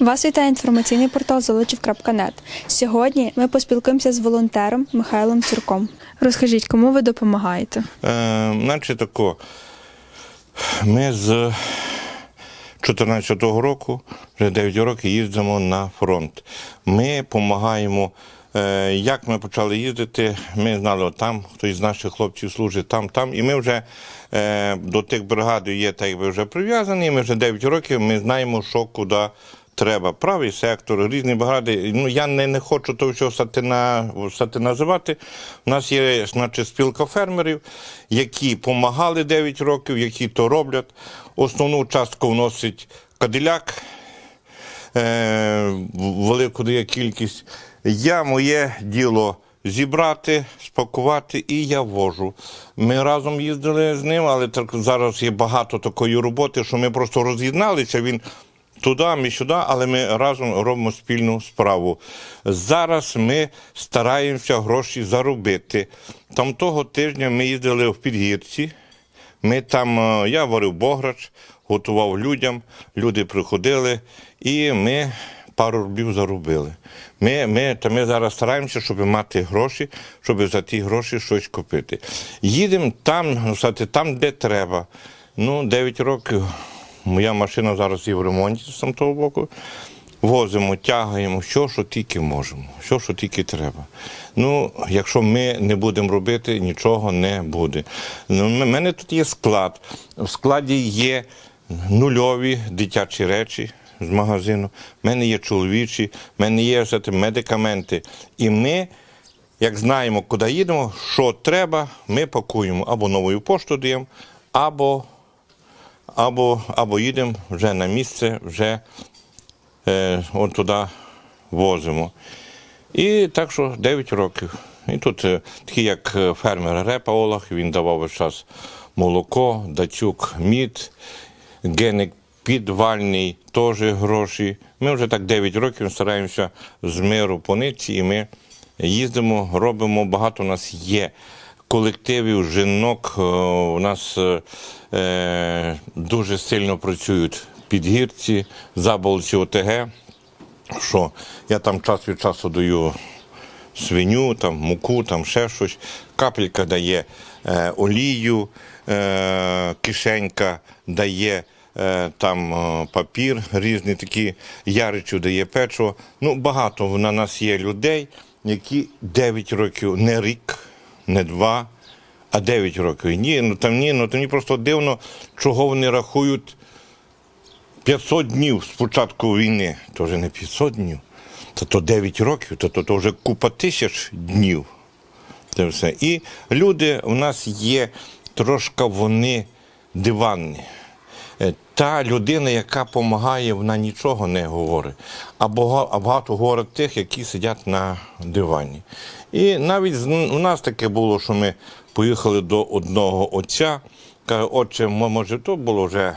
Вас вітає інформаційний портал Золочів.нет. Сьогодні ми поспілкуємося з волонтером Михайлом Цюрком. Розкажіть, кому ви допомагаєте? Е, наче тако, ми з 2014 року, вже 9 років, їздимо на фронт. Ми допомагаємо. Е, як ми почали їздити, ми знали, там хтось з наших хлопців служить там, там. І ми вже е, до тих бригад є так якби вже прив'язані. Ми вже 9 років ми знаємо, що куди треба. Правий сектор, різні бригади. Ну я не, не хочу того всього стати, на, стати називати. У нас є значить, спілка фермерів, які допомагали 9 років, які то роблять. Основну частку вносить Кадиляк, е, велику дає кількість. Я моє діло зібрати, спакувати і я вожу. Ми разом їздили з ним, але так зараз є багато такої роботи, що ми просто роз'єдналися. Він туди, ми сюди, але ми разом робимо спільну справу. Зараз ми стараємося гроші заробити. Там того тижня ми їздили в Підгірці. Ми там, е, я варив бограч, готував людям, люди приходили, і ми пару рублів заробили. Ми, ми, та ми зараз стараємося, щоб мати гроші, щоб за ті гроші щось купити. Їдемо там, там, де треба. Ну, 9 років. Моя машина зараз є в ремонті з того боку. Возимо, тягаємо, що, що тільки можемо, що, що тільки треба. Ну, якщо ми не будемо робити, нічого не буде. Ну, У мене тут є склад. В складі є нульові дитячі речі з магазину, в мене є чоловічі, в мене є медикаменти. І ми, як знаємо, куди їдемо, що треба, ми пакуємо або новою поштою даємо, або, або, або їдемо вже на місце, вже е, от туди возимо. І так що 9 років. І тут е, такий, як е, фермер Репа Олах, він давав весь час молоко, датюк, мід, геник підвальний, теж гроші. Ми вже так 9 років стараємося з миру по ниці, і ми їздимо, робимо. Багато у нас є колективів, жінок. Е, У нас е, е, дуже сильно працюють підгірці, заболці ОТГ що я там час від часу даю свиню, там, муку, там ще щось. Капелька дає олію, кишенька дає там папір, різні такі, яричу дає печиво. Ну, багато на нас є людей, які 9 років, не рік, не два, а 9 років. Ні, ну там ні, ну то мені просто дивно, чого вони рахують 500 днів з початку війни, то вже не 500 днів, то то 9 років, то, то, то вже купа тисяч днів. Це все. І люди у нас є трошки вони диванні. Е, Та людина, яка допомагає, вона нічого не говорить. А багато говорить тих, які сидять на дивані. І навіть у нас таке було, що ми поїхали до одного отця. Каже, отче, може, то було вже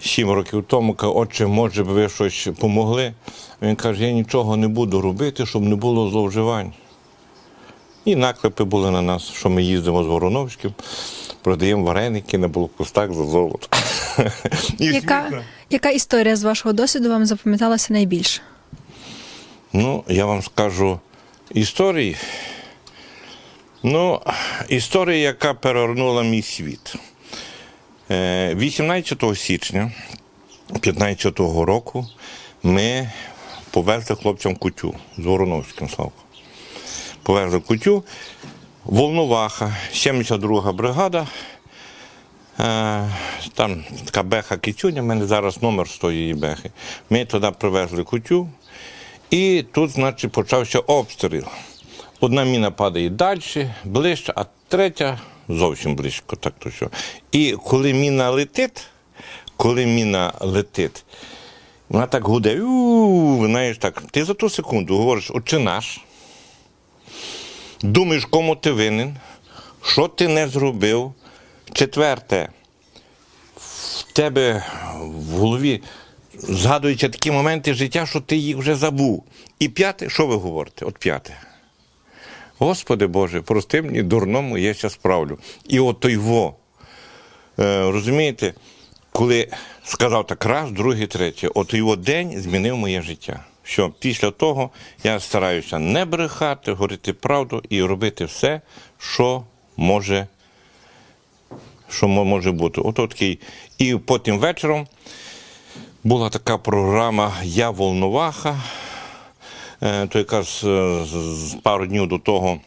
сім років тому, каже, отче, може б ви щось помогли. Він каже, я нічого не буду робити, щоб не було зловживань. І наклепи були на нас, що ми їздимо з Вороновським, продаємо вареники на блокпостах за золото. Яка, яка історія з вашого досвіду вам запам'яталася найбільше? Ну, я вам скажу історії. Ну, історія, яка перевернула мій світ. Е, 18 січня 2015 року ми повезли хлопцям кутю з Вороновським Славко. Повезли кутю. Волноваха, 72 бригада. Е, Там така беха Кицюня, в мене зараз номер з тої бехи. Ми туди привезли кутю. І тут, значить, почався обстріл. Одна міна падає далі, ближче, а третя зовсім близько. Так то що. І коли міна летить, коли міна летить, вона так гуде, знаєш так, ти за ту секунду говориш, отче наш, думаєш, кому ти винен, що ти не зробив. Четверте, в тебе в голові згадуються такі моменти життя, що ти їх вже забув. І п'яте, що ви говорите? От п'яте. Господи Боже, прости мені дурному, я ще справлю. І от той во. Е, розумієте, коли сказав так раз, другий, третій, от його день змінив моє життя. Що після того я стараюся не брехати, говорити правду і робити все, що може, що може бути. Ото такий. І потім вечором була така програма Я Волноваха. Е, То якраз е, пару днів до того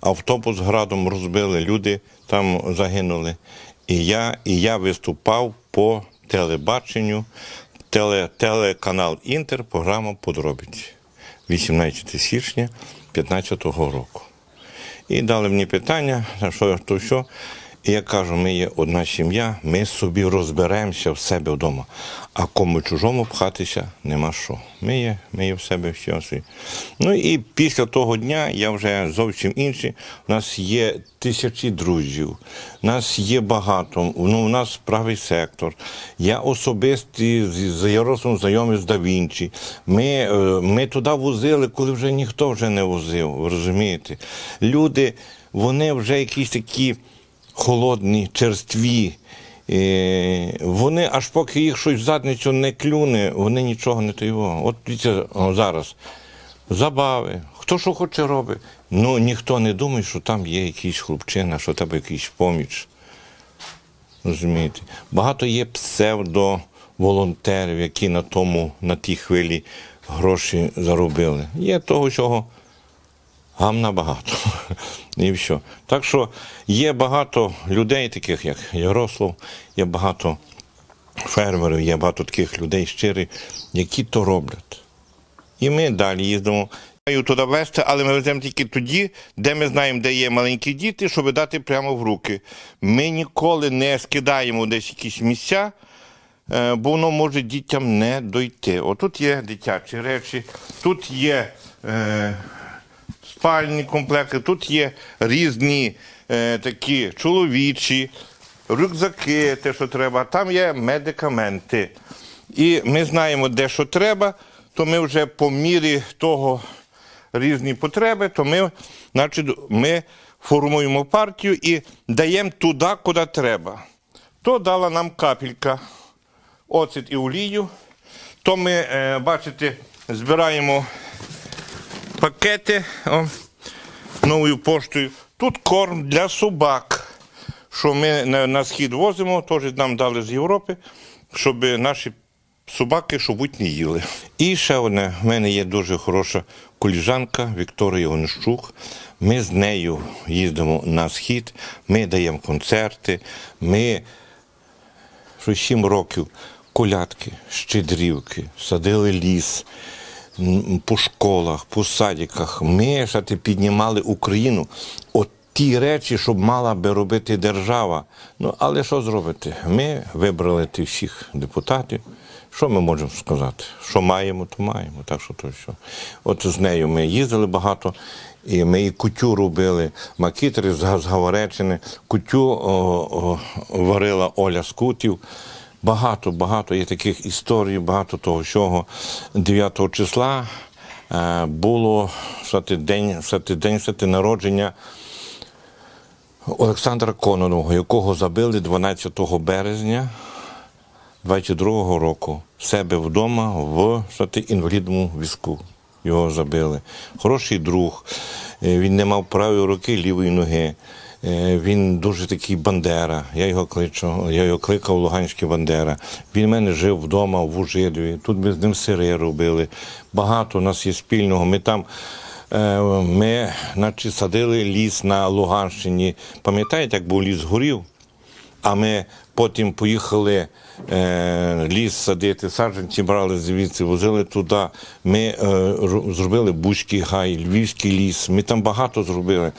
автобус градом розбили, люди там загинули. І я, і я виступав по телебаченню, теле, телеканал Інтер, програма Подробиці. 18 січня 2015 року. І дали мені питання, що то що. І я кажу, ми є одна сім'я, ми собі розберемося в себе вдома. А кому чужому пхатися нема що. Ми є, ми є в себе всі осі. Ну і після того дня я вже зовсім інший. У нас є тисячі друзів, у нас є багато. Ну, у нас правий сектор. Я особисті з Ярославом знайомий з Да Вінчі. Ми, е, ми туди возили, коли вже ніхто вже не возив. Розумієте? Люди, вони вже якісь такі холодні, черстві. Е, Вони аж поки їх щось в задницю не клюне, вони нічого не того. От дивіться, зараз забави, хто що хоче робить. Ну ніхто не думає, що там є якийсь хлопчина, що там якийсь поміч. Розумієте? Багато є псевдоволонтерів, які на тому, на тій хвилі гроші заробили. Є того, чого гамна багато. І все. Так що є багато людей, таких як Ярослав, є багато фермерів, є багато таких людей щирих, які то роблять. І ми далі їздимо. Маю туди вести, але ми веземо тільки тоді, де ми знаємо, де є маленькі діти, щоб дати прямо в руки. Ми ніколи не скидаємо десь якісь місця, е, бо воно може дітям не дойти. Отут є дитячі речі, тут є е, спальні комплекти, тут є різні е, такі чоловічі, рюкзаки, те, що треба, там є медикаменти. І ми знаємо, де що треба, то ми вже по мірі того різні потреби, то ми, значить, ми формуємо партію і даємо туди, куди треба. То дала нам капелька оцет і олію. То ми, е, бачите, збираємо пакети о, новою поштою. Тут корм для собак, що ми на, на схід возимо, теж нам дали з Європи, щоб наші собаки, що будь не їли. І ще одне, в мене є дуже хороша коліжанка Вікторія Онищук. Ми з нею їздимо на схід, ми даємо концерти, ми що 7 років колядки, щедрівки, садили ліс по школах, по садиках. Ми ж піднімали Україну. От ті речі, щоб мала би робити держава. Ну, але що зробити? Ми вибрали тих всіх депутатів. Що ми можемо сказати? Що маємо, то маємо. Так що то що. От з нею ми їздили багато, і ми і кутю робили, макітри з Гаворечини, кутю о, о, варила Оля Скутів. Багато, багато є таких історій, багато того, чого 9 числа е, було кстати, день, кстати, день кстати, народження Олександра Кононового, якого забили 12 березня 22-го року себе вдома в кстати, інвалідному візку. Його забили. Хороший друг. Е, Він не мав правої руки, лівої ноги. Е, Він дуже такий Бандера. Я його кличу, я його кликав Луганський Бандера. Він в мене жив вдома в Ужидові. Тут ми з ним сири робили. Багато у нас є спільного. Ми там е, ми, наче, садили ліс на Луганщині. Пам'ятаєте, як був ліс горів? А ми потім поїхали е, ліс садити, саджанці брали звідси, возили туди. Ми е, зробили Бузький гай, Львівський ліс. Ми там багато зробили.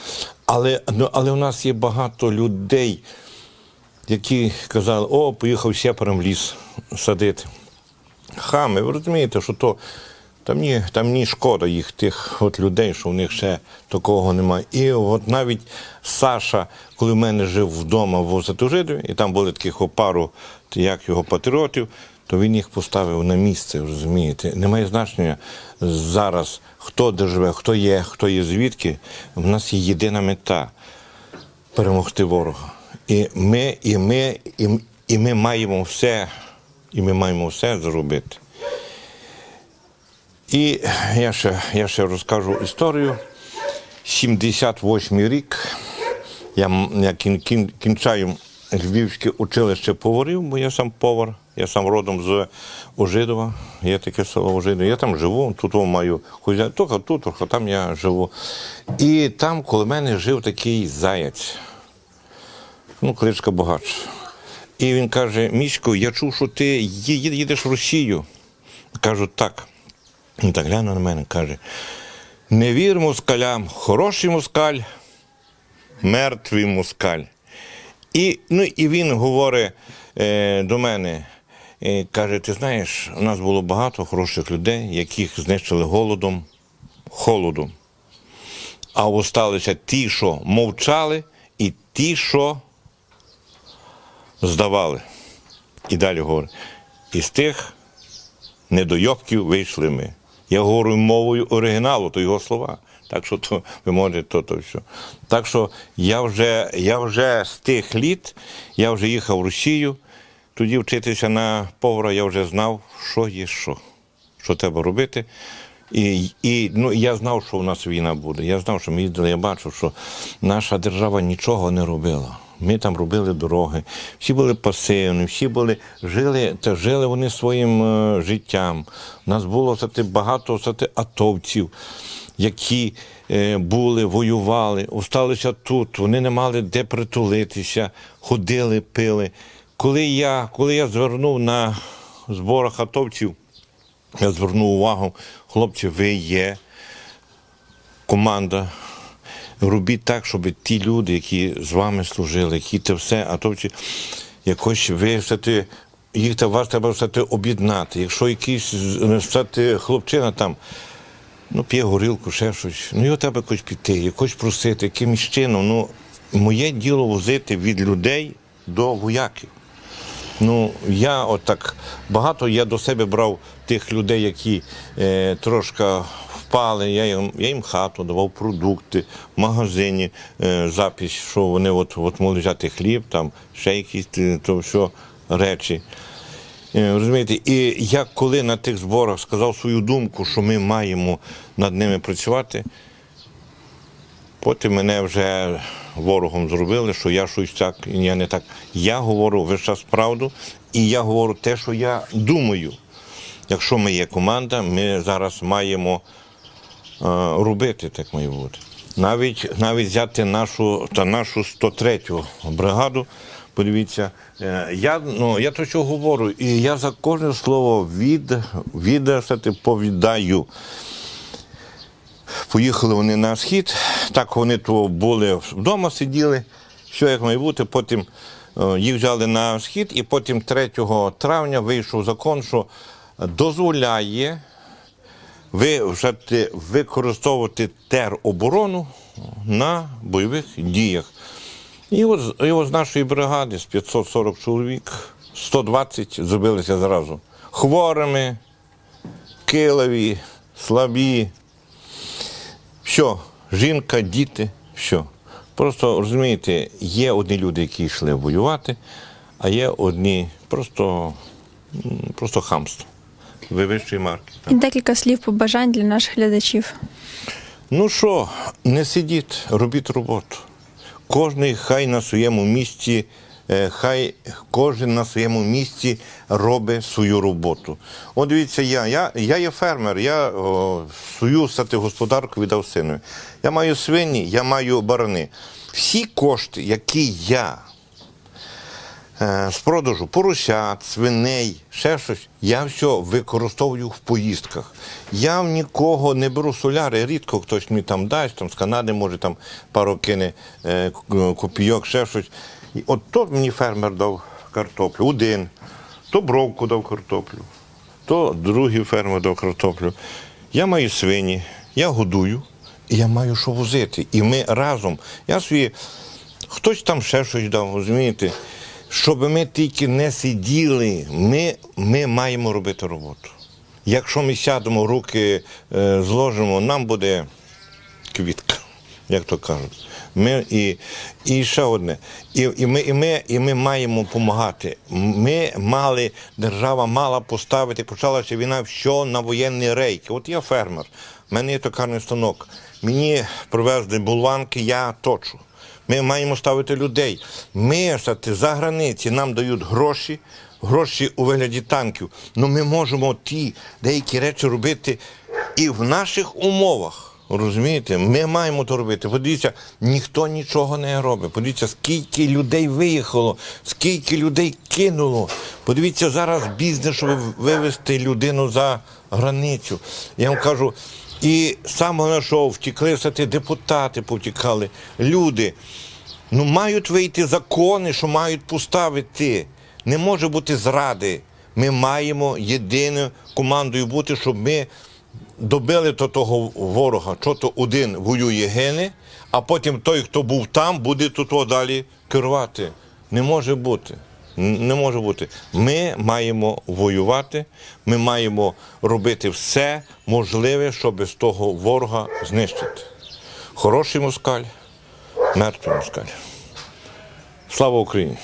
Але, ну, але у нас є багато людей, які казали, о, поїхав сепаром в ліс садити. Хами, ви розумієте, що то там ні, там ні шкода їх, тих от людей, що в них ще такого немає. І от навіть Саша, коли в мене жив вдома в Затужидові, і там були таких пару, як його патріотів, то він їх поставив на місце, розумієте. Немає значення зараз, хто де живе, хто є, хто є звідки. В нас є єдина мета перемогти ворога. І ми, і ми, і, І ми маємо все, і ми маємо все зробити. І я ще, я ще розкажу історію. 78-й рік. Я, я кін, кін, кінчаю Львівське училище поварів, бо я сам повар. Я сам родом з Ожидова, є таке село Ожидово. Я там живу, тут маю хозя... трохи тут, трохи там я живу. І там коло мене жив такий заяць, ну, кличка Богач. І він каже: Мішко, я чув, що ти їдеш в Росію. Кажу, так. Він так глянув на мене, каже: не вір москалям, хороший москаль, мертвий москаль. І, ну, і він говорить е, до мене, е, каже: ти знаєш, у нас було багато хороших людей, яких знищили голодом, холодом. А осталися ті, що мовчали, і ті, що здавали. І далі говорить. Із тих недойобків вийшли ми. Я говорю мовою оригіналу, то його слова. Так що то, ви можете то, то все. Так що я вже, я вже з тих літ, я вже їхав в Росію, тоді вчитися на повара, я вже знав, що є що, що треба робити. І, і ну, я знав, що у нас війна буде. Я знав, що ми їздили, я бачив, що наша держава нічого не робила. Ми там робили дороги, всі були пасивні, всі були, жили, та жили вони своїм е, життям. У нас було кстати, багато кстати, атовців, які е, були, воювали, осталися тут, вони не мали де притулитися, ходили, пили. Коли я, коли я звернув на зборах атовців, я звернув увагу, хлопці, ви є команда. Робіть так, щоб ті люди, які з вами служили, які те все, а якось ви все-таки, їх та вас треба все об'єднати. Якщо якийсь все хлопчина там ну, п'є горілку, ще щось, ну його треба якось піти, якось просити, якимось чином. Ну, моє діло возити від людей до вояків. Ну, я отак багато я до себе брав тих людей, які е, трошки впали. Я їм, я їм хату давав продукти, в магазині е, запись, що вони от, от могли взяти хліб, там ще якісь е, то все речі. Е, Розумієте, і я коли на тих зборах сказав свою думку, що ми маємо над ними працювати, Потім мене вже ворогом зробили, що я щось так, я не так. Я говорю весь час правду, і я говорю те, що я думаю. Якщо ми є команда, ми зараз маємо е, робити так має бути. Навіть, навіть взяти нашу та нашу 103-ю бригаду. Подивіться, е, я, ну, я то що говорю, і я за кожне слово від, відповідаю. Поїхали вони на схід, так вони то були вдома сиділи, все як має бути. Потім е, їх взяли на схід, і потім 3 травня вийшов закон, що дозволяє вже використовувати тероборону на бойових діях. І от, і от з нашої бригади, з 540 чоловік, 120 зробилися зразу хворими, килові, слабі. Все, жінка, діти, все. Просто розумієте, є одні люди, які йшли воювати, а є одні просто, просто хамство. Вивищої марки. І декілька слів побажань для наших глядачів. Ну що, не сидіть, робіть роботу. Кожний хай на своєму місці, хай кожен на своєму місці робить свою роботу. От дивіться, я, я, я є фермер, я о, свою стати господарку віддав сину. Я маю свині, я маю барани. Всі кошти, які я е, з продажу поросят, свиней, ще щось, я все використовую в поїздках. Я в нікого не беру соляри, рідко хтось мені там дасть, там з Канади, може там пару кине е, копійок, ще щось. От то мені фермер дав картоплю, один, то бровку дав картоплю, то другий фермер дав картоплю. Я маю свині, я годую, і я маю що возити. І ми разом. Я собі Хтось там ще щось дав, розумієте? Щоб ми тільки не сиділи, ми, ми маємо робити роботу. Якщо ми сядемо, руки е, зложимо, нам буде квітка, як то кажуть. Ми і, і ще одне. І, і, ми, і, ми, і ми маємо допомагати. Ми мали, держава мала поставити, почалася війна, все на воєнні рейки. От я фермер, в мене є токарний станок. Мені привезли булванки, я точу. Ми маємо ставити людей. Ми за границі, нам дають гроші, гроші у вигляді танків. Ну ми можемо ті деякі речі робити і в наших умовах. Розумієте, ми маємо то робити. Подивіться, ніхто нічого не робить. Подивіться, скільки людей виїхало, скільки людей кинуло. Подивіться зараз бізнес, щоб вивезти людину за границю. Я вам кажу, і саме що втікли ті депутати, повтікали, люди. Ну, мають вийти закони, що мають поставити. Не може бути зради. Ми маємо єдиною командою бути, щоб ми добили до того ворога. Що то один воює гине, а потім той, хто був там, буде тут далі керувати. Не може бути. Не може бути. Ми маємо воювати, ми маємо робити все можливе, щоб з того ворога знищити. Хороший москаль, мертвий москаль. Слава Україні!